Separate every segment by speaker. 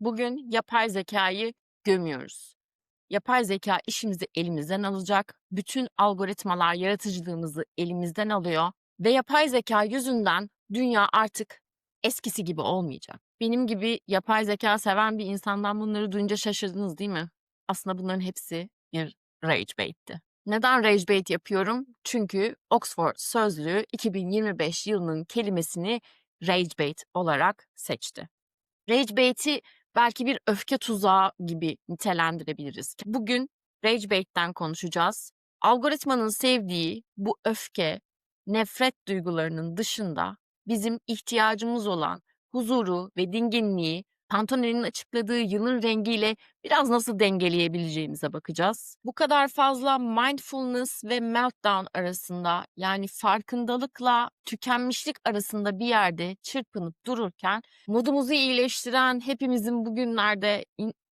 Speaker 1: Bugün yapay zekayı gömüyoruz. Yapay zeka işimizi elimizden alacak. Bütün algoritmalar yaratıcılığımızı elimizden alıyor ve yapay zeka yüzünden dünya artık eskisi gibi olmayacak. Benim gibi yapay zeka seven bir insandan bunları duyunca şaşırdınız değil mi? Aslında bunların hepsi bir rage bait'ti. Neden rage bait yapıyorum? Çünkü Oxford Sözlüğü 2025 yılının kelimesini rage bait olarak seçti. Rage bait'i belki bir öfke tuzağı gibi nitelendirebiliriz. Bugün rage bait'ten konuşacağız. Algoritmanın sevdiği bu öfke, nefret duygularının dışında bizim ihtiyacımız olan huzuru ve dinginliği Pantone'nin açıkladığı yılın rengiyle biraz nasıl dengeleyebileceğimize bakacağız. Bu kadar fazla mindfulness ve meltdown arasında yani farkındalıkla tükenmişlik arasında bir yerde çırpınıp dururken modumuzu iyileştiren hepimizin bugünlerde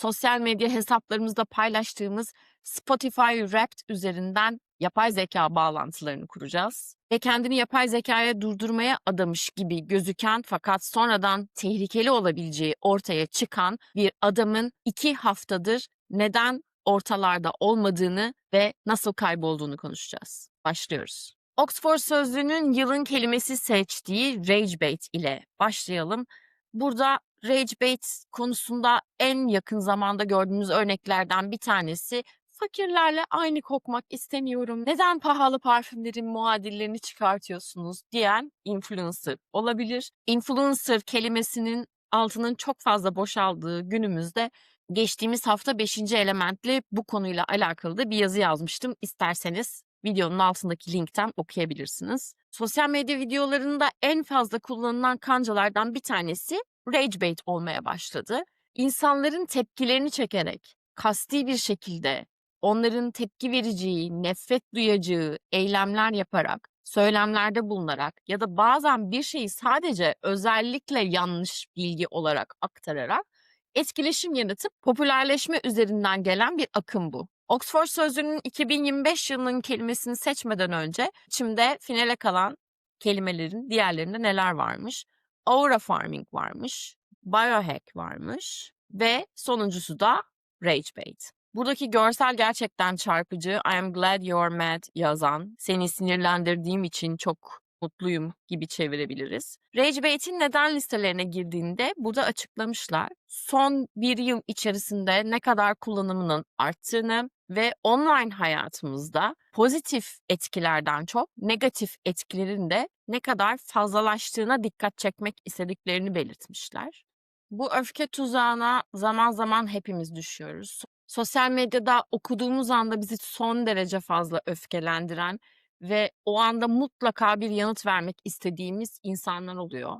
Speaker 1: sosyal medya hesaplarımızda paylaştığımız Spotify Wrapped üzerinden yapay zeka bağlantılarını kuracağız. Ve kendini yapay zekaya durdurmaya adamış gibi gözüken fakat sonradan tehlikeli olabileceği ortaya çıkan bir adamın iki haftadır neden ortalarda olmadığını ve nasıl kaybolduğunu konuşacağız. Başlıyoruz. Oxford Sözlüğü'nün yılın kelimesi seçtiği rage bait ile başlayalım. Burada rage bait konusunda en yakın zamanda gördüğümüz örneklerden bir tanesi fakirlerle aynı kokmak istemiyorum. Neden pahalı parfümlerin muadillerini çıkartıyorsunuz diyen influencer olabilir. Influencer kelimesinin altının çok fazla boşaldığı günümüzde geçtiğimiz hafta 5. elementle bu konuyla alakalı da bir yazı yazmıştım. İsterseniz videonun altındaki linkten okuyabilirsiniz. Sosyal medya videolarında en fazla kullanılan kancalardan bir tanesi rage bait olmaya başladı. İnsanların tepkilerini çekerek kasti bir şekilde onların tepki vereceği, nefret duyacağı eylemler yaparak, söylemlerde bulunarak ya da bazen bir şeyi sadece özellikle yanlış bilgi olarak aktararak etkileşim yaratıp popülerleşme üzerinden gelen bir akım bu. Oxford Sözlüğü'nün 2025 yılının kelimesini seçmeden önce içimde finale kalan kelimelerin diğerlerinde neler varmış? Aura farming varmış, biohack varmış ve sonuncusu da rage bait. Buradaki görsel gerçekten çarpıcı. I am glad you're mad yazan, seni sinirlendirdiğim için çok mutluyum gibi çevirebiliriz. Rage Bait'in neden listelerine girdiğinde burada açıklamışlar. Son bir yıl içerisinde ne kadar kullanımının arttığını ve online hayatımızda pozitif etkilerden çok negatif etkilerin de ne kadar fazlalaştığına dikkat çekmek istediklerini belirtmişler. Bu öfke tuzağına zaman zaman hepimiz düşüyoruz. Sosyal medyada okuduğumuz anda bizi son derece fazla öfkelendiren ve o anda mutlaka bir yanıt vermek istediğimiz insanlar oluyor.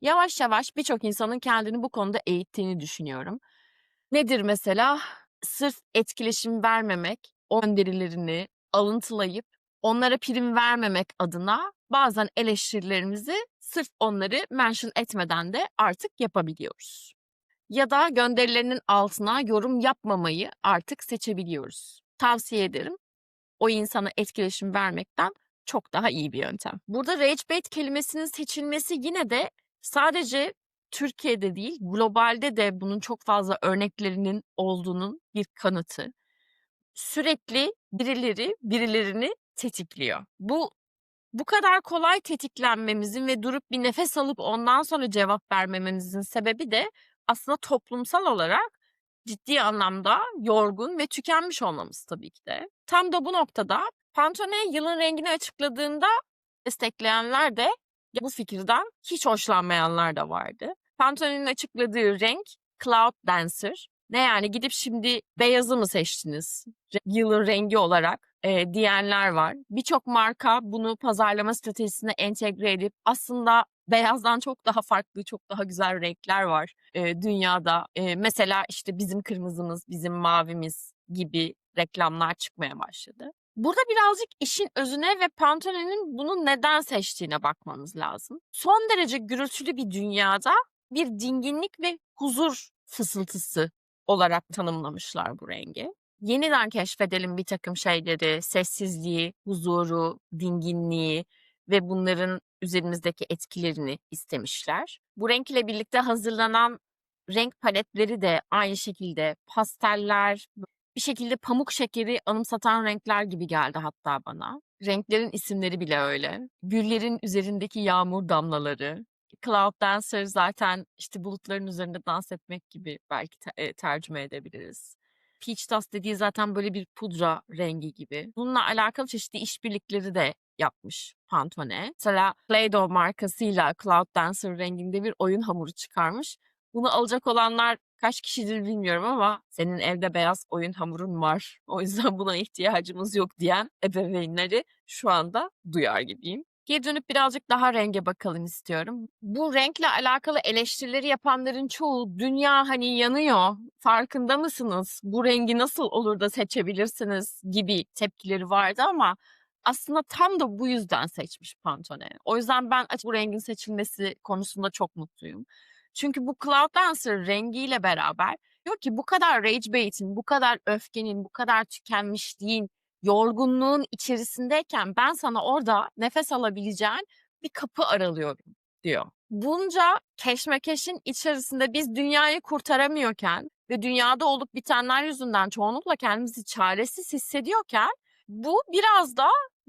Speaker 1: Yavaş yavaş birçok insanın kendini bu konuda eğittiğini düşünüyorum. Nedir mesela? Sırf etkileşim vermemek, o alıntılayıp onlara prim vermemek adına bazen eleştirilerimizi sırf onları mention etmeden de artık yapabiliyoruz. Ya da gönderilerinin altına yorum yapmamayı artık seçebiliyoruz. Tavsiye ederim. O insana etkileşim vermekten çok daha iyi bir yöntem. Burada rage bait kelimesinin seçilmesi yine de sadece Türkiye'de değil, globalde de bunun çok fazla örneklerinin olduğunun bir kanıtı. Sürekli birileri birilerini tetikliyor. Bu bu kadar kolay tetiklenmemizin ve durup bir nefes alıp ondan sonra cevap vermememizin sebebi de aslında toplumsal olarak ciddi anlamda yorgun ve tükenmiş olmamız tabii ki de. Tam da bu noktada Pantone yılın rengini açıkladığında destekleyenler de bu fikirden hiç hoşlanmayanlar da vardı. Pantone'nin açıkladığı renk Cloud Dancer. Ne yani gidip şimdi beyazı mı seçtiniz yılın rengi olarak e, diyenler var. Birçok marka bunu pazarlama stratejisine entegre edip aslında beyazdan çok daha farklı, çok daha güzel renkler var e, dünyada. E, mesela işte bizim kırmızımız, bizim mavimiz gibi reklamlar çıkmaya başladı. Burada birazcık işin özüne ve Pantone'nin bunu neden seçtiğine bakmamız lazım. Son derece gürültülü bir dünyada bir dinginlik ve huzur fısıltısı olarak tanımlamışlar bu rengi. Yeniden keşfedelim bir takım şeyleri, sessizliği, huzuru, dinginliği ve bunların üzerimizdeki etkilerini istemişler. Bu renk ile birlikte hazırlanan renk paletleri de aynı şekilde pasteller, bir şekilde pamuk şekeri anımsatan renkler gibi geldi hatta bana. Renklerin isimleri bile öyle. Güllerin üzerindeki yağmur damlaları. Cloud Dancer zaten işte bulutların üzerinde dans etmek gibi belki te- e, tercüme edebiliriz. Peach Dust dediği zaten böyle bir pudra rengi gibi. Bununla alakalı çeşitli işbirlikleri de yapmış Pantone. Mesela Play-Doh markasıyla Cloud Dancer renginde bir oyun hamuru çıkarmış. Bunu alacak olanlar kaç kişidir bilmiyorum ama senin evde beyaz oyun hamurun var. O yüzden buna ihtiyacımız yok diyen ebeveynleri şu anda duyar gibiyim. Geri dönüp birazcık daha renge bakalım istiyorum. Bu renkle alakalı eleştirileri yapanların çoğu dünya hani yanıyor, farkında mısınız? Bu rengi nasıl olur da seçebilirsiniz gibi tepkileri vardı ama aslında tam da bu yüzden seçmiş Pantone. O yüzden ben bu rengin seçilmesi konusunda çok mutluyum. Çünkü bu Cloud Dancer rengiyle beraber diyor ki bu kadar rage bait'in, bu kadar öfkenin, bu kadar tükenmişliğin, yorgunluğun içerisindeyken ben sana orada nefes alabileceğin bir kapı aralıyorum diyor. Bunca keşmekeşin içerisinde biz dünyayı kurtaramıyorken ve dünyada olup bitenler yüzünden çoğunlukla kendimizi çaresiz hissediyorken bu biraz da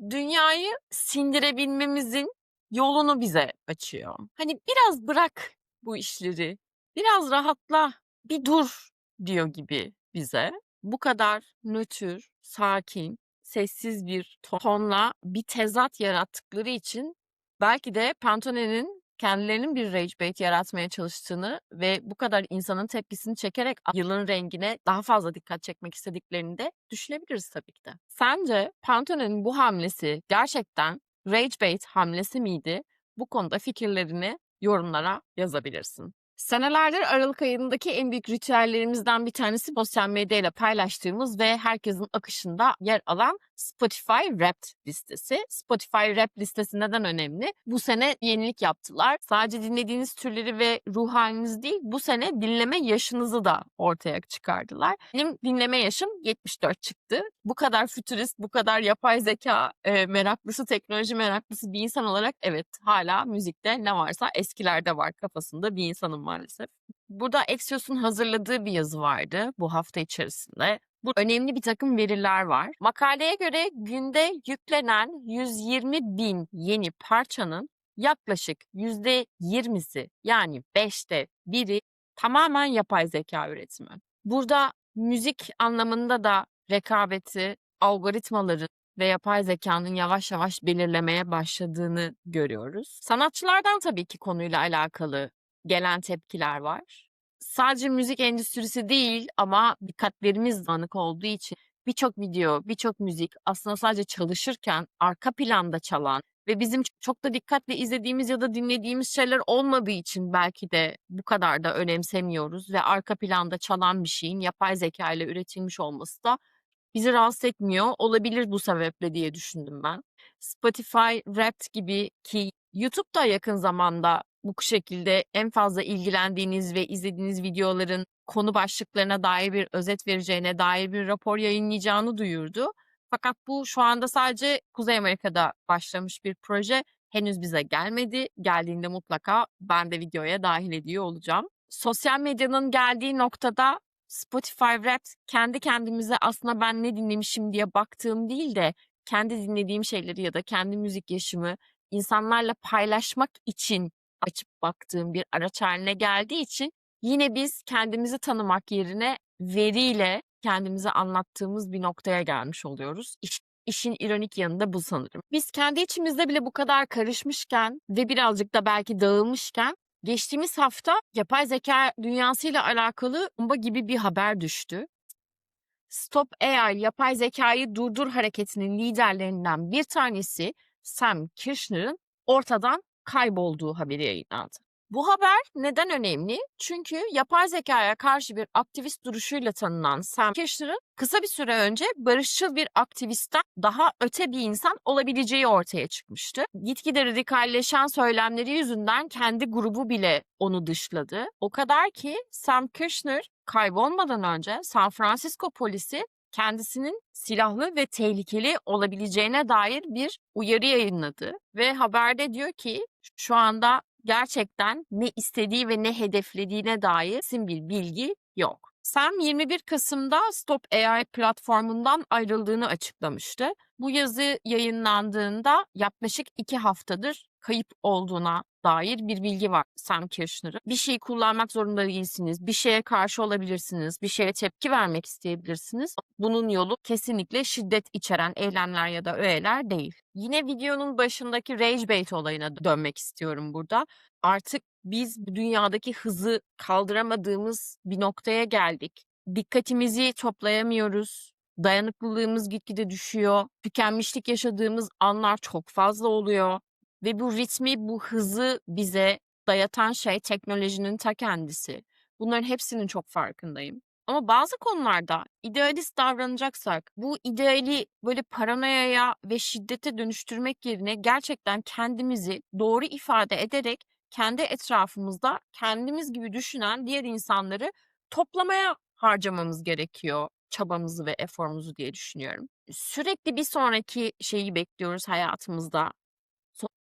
Speaker 1: dünyayı sindirebilmemizin yolunu bize açıyor. Hani biraz bırak bu işleri, biraz rahatla, bir dur diyor gibi bize. Bu kadar nötr, sakin, sessiz bir tonla bir tezat yarattıkları için belki de Pantone'nin kendilerinin bir rage bait yaratmaya çalıştığını ve bu kadar insanın tepkisini çekerek yılın rengine daha fazla dikkat çekmek istediklerini de düşünebiliriz tabii ki de. Sence Pantone'nin bu hamlesi gerçekten rage bait hamlesi miydi? Bu konuda fikirlerini yorumlara yazabilirsin. Senelerdir Aralık ayındaki en büyük ritüellerimizden bir tanesi sosyal medyayla paylaştığımız ve herkesin akışında yer alan Spotify Wrapped listesi. Spotify Wrapped listesi neden önemli? Bu sene yenilik yaptılar. Sadece dinlediğiniz türleri ve ruh haliniz değil, bu sene dinleme yaşınızı da ortaya çıkardılar. Benim dinleme yaşım 74 çıktı. Bu kadar fütürist, bu kadar yapay zeka e, meraklısı, teknoloji meraklısı bir insan olarak evet hala müzikte ne varsa eskilerde var kafasında bir insanım maalesef. Burada Axios'un hazırladığı bir yazı vardı bu hafta içerisinde. Bu önemli bir takım veriler var. Makaleye göre günde yüklenen 120 bin yeni parçanın yaklaşık %20'si yani 5'te biri tamamen yapay zeka üretimi. Burada müzik anlamında da rekabeti, algoritmaların ve yapay zekanın yavaş yavaş belirlemeye başladığını görüyoruz. Sanatçılardan tabii ki konuyla alakalı gelen tepkiler var. Sadece müzik endüstrisi değil ama dikkatlerimiz dağınık olduğu için birçok video, birçok müzik aslında sadece çalışırken arka planda çalan ve bizim çok da dikkatle izlediğimiz ya da dinlediğimiz şeyler olmadığı için belki de bu kadar da önemsemiyoruz ve arka planda çalan bir şeyin yapay zeka ile üretilmiş olması da bizi rahatsız etmiyor olabilir bu sebeple diye düşündüm ben. Spotify Wrapped gibi ki YouTube da yakın zamanda bu şekilde en fazla ilgilendiğiniz ve izlediğiniz videoların konu başlıklarına dair bir özet vereceğine dair bir rapor yayınlayacağını duyurdu. Fakat bu şu anda sadece Kuzey Amerika'da başlamış bir proje. Henüz bize gelmedi. Geldiğinde mutlaka ben de videoya dahil ediyor olacağım. Sosyal medyanın geldiği noktada Spotify Wrapped kendi kendimize aslında ben ne dinlemişim diye baktığım değil de kendi dinlediğim şeyleri ya da kendi müzik yaşımı insanlarla paylaşmak için açıp baktığım bir araç haline geldiği için yine biz kendimizi tanımak yerine veriyle kendimize anlattığımız bir noktaya gelmiş oluyoruz. İş, işin ironik yanı da bu sanırım. Biz kendi içimizde bile bu kadar karışmışken ve birazcık da belki dağılmışken geçtiğimiz hafta yapay zeka dünyasıyla alakalı bomba gibi bir haber düştü. Stop AI yapay zekayı durdur hareketinin liderlerinden bir tanesi Sam Kirshner'ın ortadan kaybolduğu haberi yayınlandı. Bu haber neden önemli? Çünkü yapay zekaya karşı bir aktivist duruşuyla tanınan Sam Kirshner'ın kısa bir süre önce barışçıl bir aktivistten daha öte bir insan olabileceği ortaya çıkmıştı. Gitgide radikalleşen söylemleri yüzünden kendi grubu bile onu dışladı. O kadar ki Sam Kirshner kaybolmadan önce San Francisco polisi kendisinin silahlı ve tehlikeli olabileceğine dair bir uyarı yayınladı ve haberde diyor ki şu anda gerçekten ne istediği ve ne hedeflediğine dair bir bilgi yok. Sam 21 Kasım'da Stop AI platformundan ayrıldığını açıklamıştı. Bu yazı yayınlandığında yaklaşık iki haftadır kayıp olduğuna dair bir bilgi var Sam Kirshner'ın. Bir şeyi kullanmak zorunda değilsiniz, bir şeye karşı olabilirsiniz, bir şeye tepki vermek isteyebilirsiniz. Bunun yolu kesinlikle şiddet içeren eylemler ya da öğeler değil. Yine videonun başındaki rage bait olayına dönmek istiyorum burada. Artık biz dünyadaki hızı kaldıramadığımız bir noktaya geldik. Dikkatimizi toplayamıyoruz. Dayanıklılığımız gitgide düşüyor. Tükenmişlik yaşadığımız anlar çok fazla oluyor. Ve bu ritmi, bu hızı bize dayatan şey teknolojinin ta kendisi. Bunların hepsinin çok farkındayım. Ama bazı konularda idealist davranacaksak, bu ideali böyle paranoyaya ve şiddete dönüştürmek yerine gerçekten kendimizi doğru ifade ederek kendi etrafımızda kendimiz gibi düşünen diğer insanları toplamaya harcamamız gerekiyor çabamızı ve eforumuzu diye düşünüyorum. Sürekli bir sonraki şeyi bekliyoruz hayatımızda.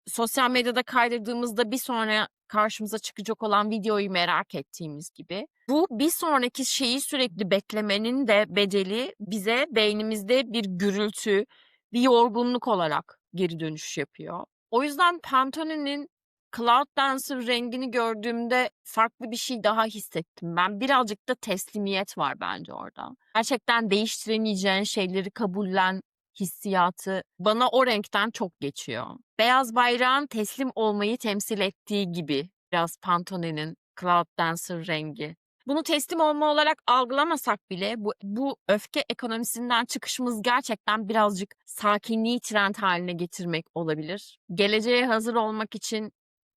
Speaker 1: So- sosyal medyada kaydırdığımızda bir sonra karşımıza çıkacak olan videoyu merak ettiğimiz gibi. Bu bir sonraki şeyi sürekli beklemenin de bedeli bize beynimizde bir gürültü, bir yorgunluk olarak geri dönüş yapıyor. O yüzden Pantone'nin Cloud Dancer rengini gördüğümde farklı bir şey daha hissettim. Ben birazcık da teslimiyet var bence orada. Gerçekten değiştiremeyeceğin şeyleri kabullen hissiyatı bana o renkten çok geçiyor. Beyaz bayrağın teslim olmayı temsil ettiği gibi biraz Pantone'nin Cloud Dancer rengi. Bunu teslim olma olarak algılamasak bile bu, bu öfke ekonomisinden çıkışımız gerçekten birazcık sakinliği trend haline getirmek olabilir. Geleceğe hazır olmak için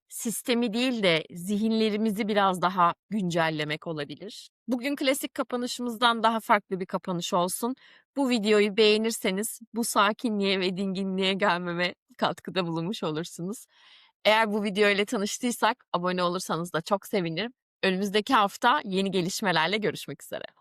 Speaker 1: sistemi değil de zihinlerimizi biraz daha güncellemek olabilir. Bugün klasik kapanışımızdan daha farklı bir kapanış olsun. Bu videoyu beğenirseniz bu sakinliğe ve dinginliğe gelmeme katkıda bulunmuş olursunuz. Eğer bu video ile tanıştıysak abone olursanız da çok sevinirim. Önümüzdeki hafta yeni gelişmelerle görüşmek üzere.